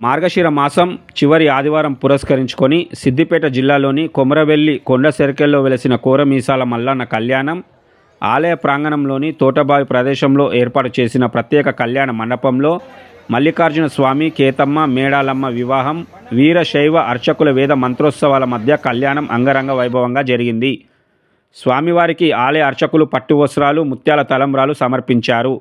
మార్గశిర మాసం చివరి ఆదివారం పురస్కరించుకొని సిద్దిపేట జిల్లాలోని కొమరవెల్లి కొండ సెరకెల్లో వెలసిన కోరమీసాల మల్లన్న కళ్యాణం ఆలయ ప్రాంగణంలోని తోటబావి ప్రదేశంలో ఏర్పాటు చేసిన ప్రత్యేక కళ్యాణ మండపంలో మల్లికార్జున స్వామి కేతమ్మ మేడాలమ్మ వివాహం వీరశైవ అర్చకుల వేద మంత్రోత్సవాల మధ్య కళ్యాణం అంగరంగ వైభవంగా జరిగింది. స్వామివారికి ఆలయ అర్చకులు పట్టు వస్త్రాలు ముత్యాల తలంబ్రాలు సమర్పించారు.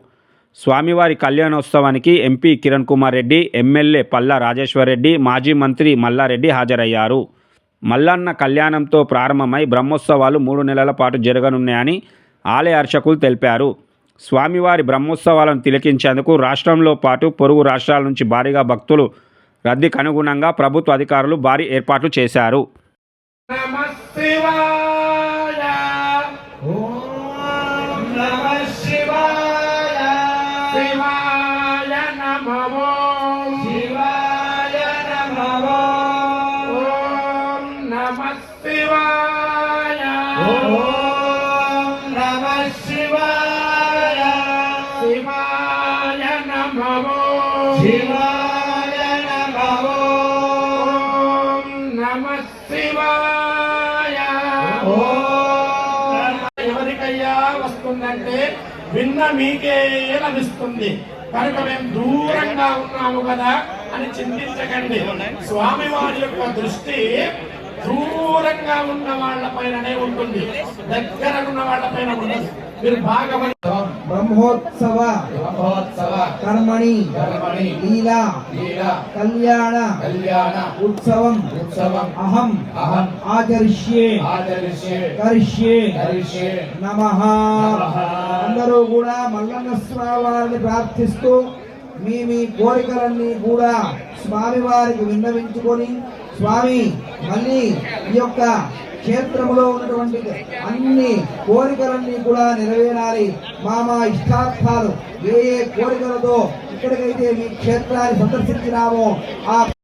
స్వామివారి కళ్యాణోత్సవానికి ఎంపీ కిరణ్ కుమార్ రెడ్డి ఎమ్మెల్యే పల్లా రాజేశ్వర్ రెడ్డి మాజీ మంత్రి మల్లారెడ్డి హాజరయ్యారు. మల్లన్న కళ్యాణంతో ప్రారంభమై బ్రహ్మోత్సవాలు మూడు నెలల పాటు జరగనున్నాయని ఆలయ అర్చకులు తెలిపారు. స్వామివారి బ్రహ్మోత్సవాలను తిలకించేందుకు రాష్ట్రంలో పాటు పొరుగు రాష్ట్రాల నుంచి భారీగా భక్తులు రద్దీకి అనుగుణంగా ప్రభుత్వ అధికారులు భారీ ఏర్పాట్లు చేశారు. శివాయ. ఓం శివాయ నమో. ఓం నమ శివాయ. ఓం నమ శివాయ. శివాయ నమో. శివాయ నమో. ఓం నమ శివాయ. ఓం ఎవరికయ్యా వస్తుందంటే విన్న మీకే లభిస్తుంది. కనుక మేము దూరంగా ఉన్నాము కదా అని చింతించకండి. స్వామి వారి యొక్క దృష్టి దూరంగా ఉన్న వాళ్ళ పైననే ఉంటుంది. దగ్గర ఉన్న వాళ్ళ పైన ఉండదు. మీరు భాగవతం బ్రహ్మోత్సవ మహోత్సవ కర్మణి కర్మణి లీలా లీలా కళ్యాణ కళ్యాణ ఉత్సవం ఉత్సవం అహం అహం ఆచరిష్యే ఆచరిష్యే కరిష్యే కరిష్యే నమః. నమః. అందరూ కూడా మల్లన్న స్వామివారిని ప్రార్థిస్తూ మీ మీ కోరికలన్నీ కూడా స్వామి వారికి విన్నవించుకొని స్వామి మళ్ళీ ఈ యొక్క క్షేత్రంలో ఉన్నటువంటి అన్ని కోరికలన్నీ కూడా నెరవేరాలి. మా మా ఇష్టార్థాలు ఏ ఏ కోరికలతో ఇక్కడికైతే మీ క్షేత్రాన్ని సందర్శించినామో ఆ